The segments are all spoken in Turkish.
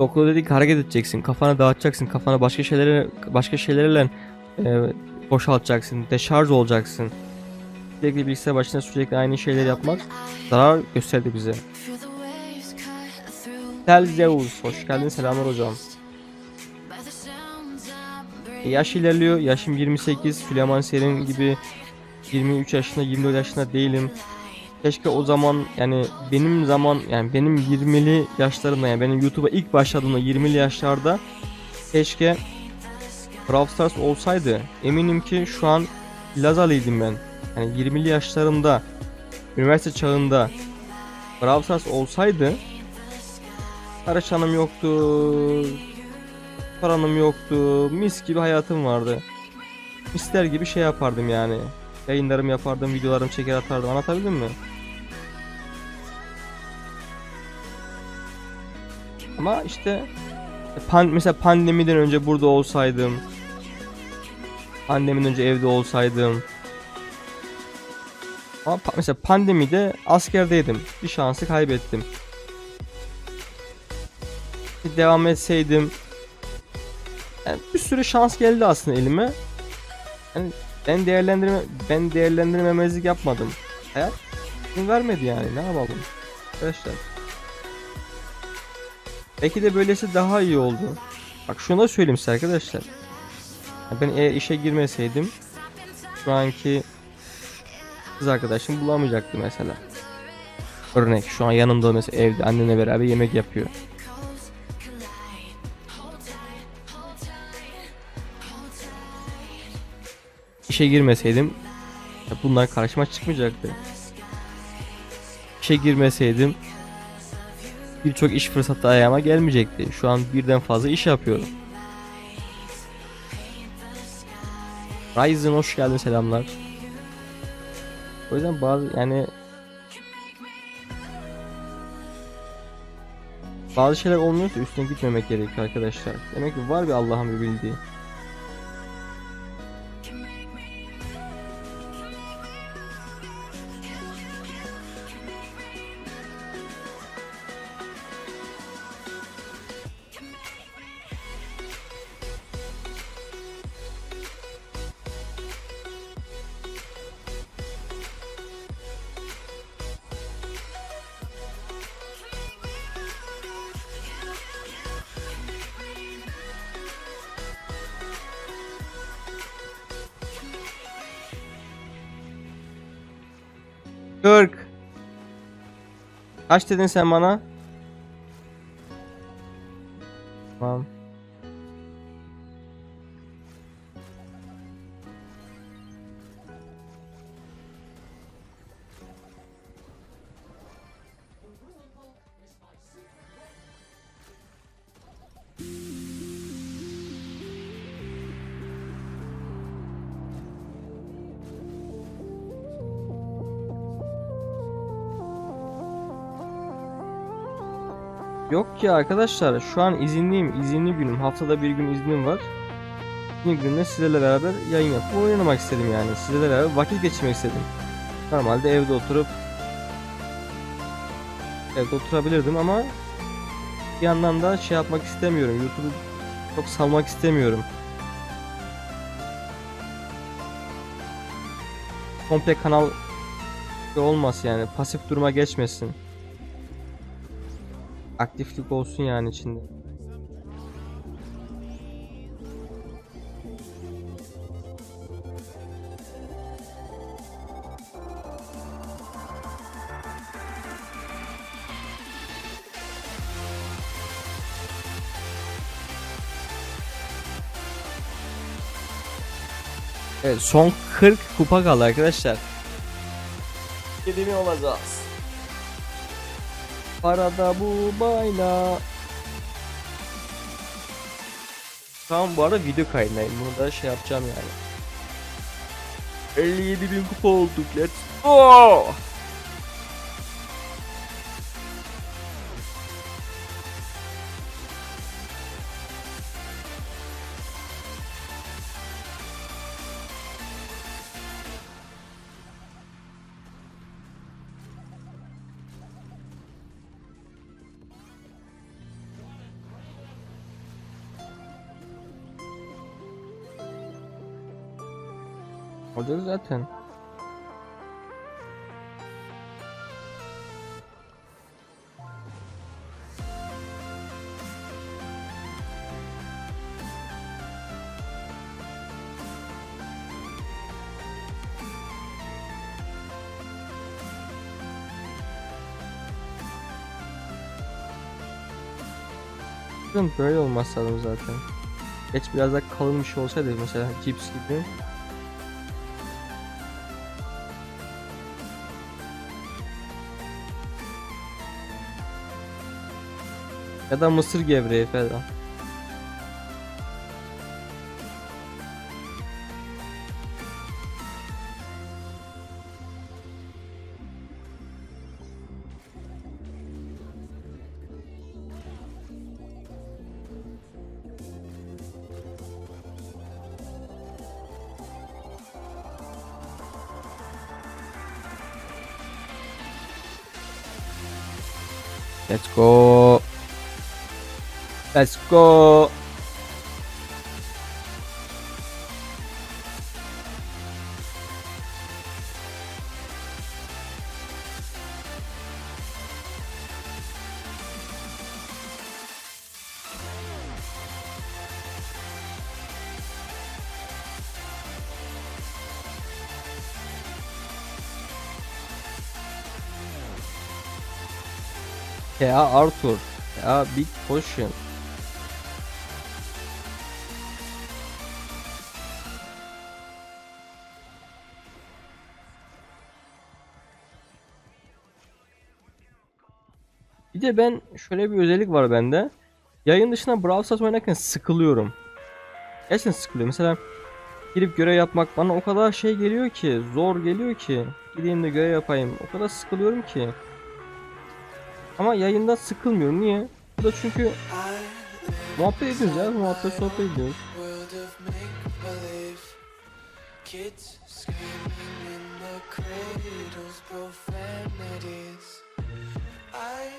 Okula dedik hareket edeceksin. Kafanı dağıtacaksın. Kafanı başka şeylere başka şeylerle e, boşaltacaksın. Deşarj olacaksın. Sürekli bilgisayar başında sürekli aynı şeyleri yapmak zarar gösterdi bize. Tel Zeus. Hoş geldin. Selamlar hocam. Yaş ilerliyor. Yaşım 28. Süleyman Serin gibi 23 yaşında 24 yaşında değilim. Keşke o zaman yani benim zaman yani benim 20'li yaşlarımda yani benim YouTube'a ilk başladığımda 20'li yaşlarda keşke Brawl Stars olsaydı eminim ki şu an Lazalıydım ben. Yani 20'li yaşlarımda üniversite çağında Brawl Stars olsaydı Araçanım yoktu, paranım yoktu, mis gibi hayatım vardı. Mister gibi şey yapardım yani. Yayınlarım yapardım, videolarımı çeker atardım. Anlatabildim mi? Ama işte pan mesela pandemiden önce burada olsaydım. Pandemiden önce evde olsaydım. Ama pa- mesela pandemide askerdeydim. Bir şansı kaybettim. Devam etseydim. Yani bir sürü şans geldi aslında elime. Yani ben değerlendirme ben değerlendirmemezlik yapmadım. Hayat izin vermedi yani ne yapalım arkadaşlar. Belki de böylesi daha iyi oldu. Bak şunu da söyleyeyim size arkadaşlar. Ben eğer işe girmeseydim şu anki kız arkadaşım bulamayacaktı mesela. Örnek şu an yanımda mesela evde annene beraber yemek yapıyor. İşe girmeseydim bunlar karşıma çıkmayacaktı. İşe girmeseydim birçok iş fırsatı ayağıma gelmeyecekti. Şu an birden fazla iş yapıyorum. Ryzen hoş geldin selamlar. O yüzden bazı yani bazı şeyler olmuyorsa üstüne gitmemek gerekiyor arkadaşlar. Demek ki var bir Allah'ın bir bildiği. Kırk. Kaç dedin sen bana? Yok ki arkadaşlar şu an izinliyim. izinli günüm. Haftada bir gün iznim var. Bir günde sizlerle beraber yayın yapıp oynamak istedim yani. Sizlerle beraber vakit geçirmek istedim. Normalde evde oturup evde oturabilirdim ama bir yandan da şey yapmak istemiyorum. YouTube'u çok salmak istemiyorum. Komple kanal olmaz yani. Pasif duruma geçmesin aktiflik olsun yani içinde. Evet son 40 kupa kaldı arkadaşlar. Kedimi olacağız. Parada bu bayla. An bu arada video kaydındayım. Bunu da şey yapacağım yani. 57 bin kupa olduk. Let's go. Olacak zaten. Böyle olmaz lazım zaten. Geç biraz daha kalın bir şey olsaydı mesela cips gibi. Ya da mısır gevreği falan. Let's go. Let's go. Ya Arthur. Ya Big Potion. Bir de ben şöyle bir özellik var bende. Yayın dışında Brawl Stars oynarken sıkılıyorum. Gerçekten sıkılıyorum. Mesela girip görev yapmak bana o kadar şey geliyor ki, zor geliyor ki. Gideyim de görev yapayım. O kadar sıkılıyorum ki. Ama yayında sıkılmıyorum. Niye? Bu da çünkü muhabbet ediyoruz ya. Muhabbet sohbet ediyoruz. Kids screaming in the cradles, profanities. I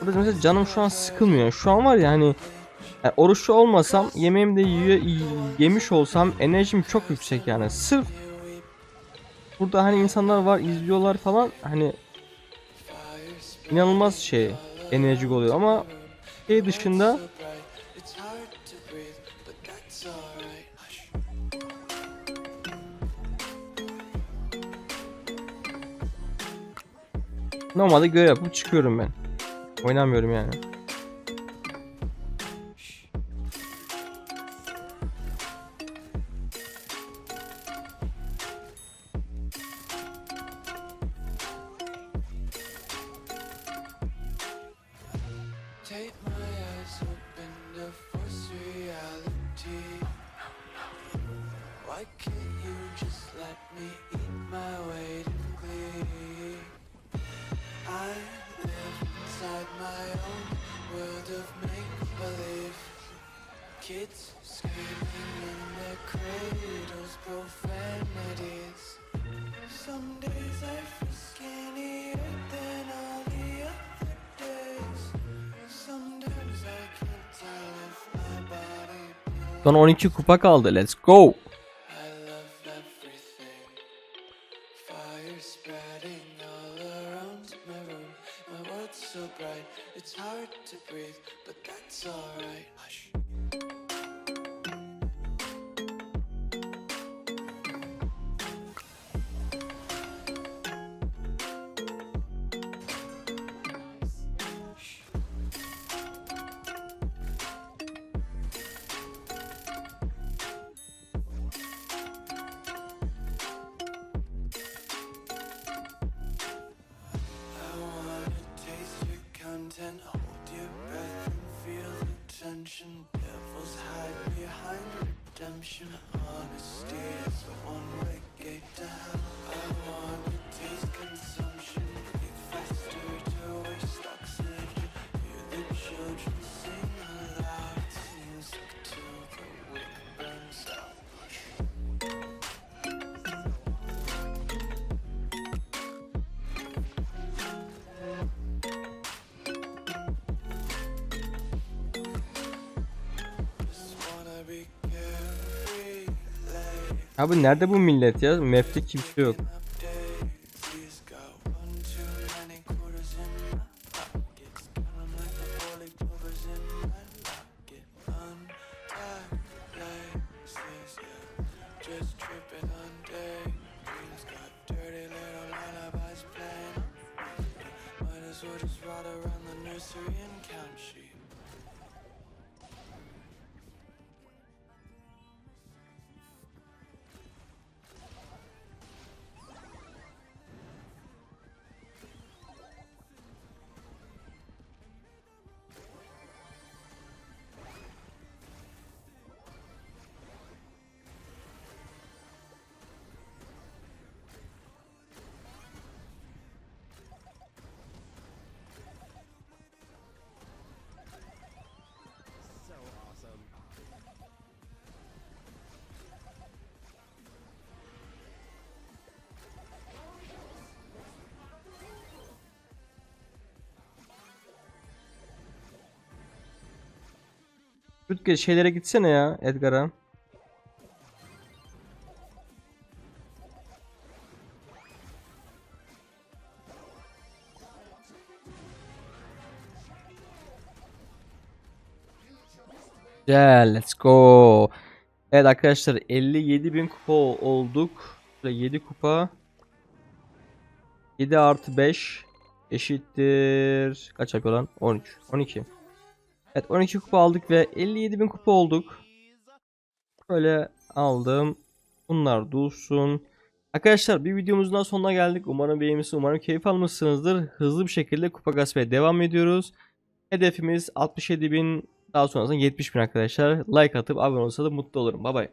Burada mesela canım şu an sıkılmıyor. Şu an var ya hani yani oruçlu olmasam yemeğimi de yemiş olsam enerjim çok yüksek yani. Sırf burada hani insanlar var izliyorlar falan hani inanılmaz şey enerjik oluyor ama şey dışında normalde görev yapıp çıkıyorum ben. Oynamıyorum yani. Why can't you just let me eat my weight my own world of make believe. Kids screaming in their cradles, profanities. Some days I feel skinnier than all the other days. Sometimes I can't tell if my body. Son 12 kupa kaldı. Let's go. Got dirty little lullabies playing. Might as well just ride around the nursery and count sheep. Lütfen şeylere gitsene ya Edgar'a. Güzel, let's go. Evet arkadaşlar 57.000 kupa olduk. Şöyle 7 kupa. 7 artı 5 eşittir. Kaç yapıyor lan? 13. 12. Evet 12 kupa aldık ve 57.000 kupa olduk. Böyle aldım. Bunlar dursun. Arkadaşlar bir videomuzun daha sonuna geldik. Umarım beğenmişsiniz. Umarım keyif almışsınızdır. Hızlı bir şekilde kupa kasmaya devam ediyoruz. Hedefimiz 67.000 daha sonrasında 70.000 arkadaşlar. Like atıp abone olursa da mutlu olurum. Bay bay.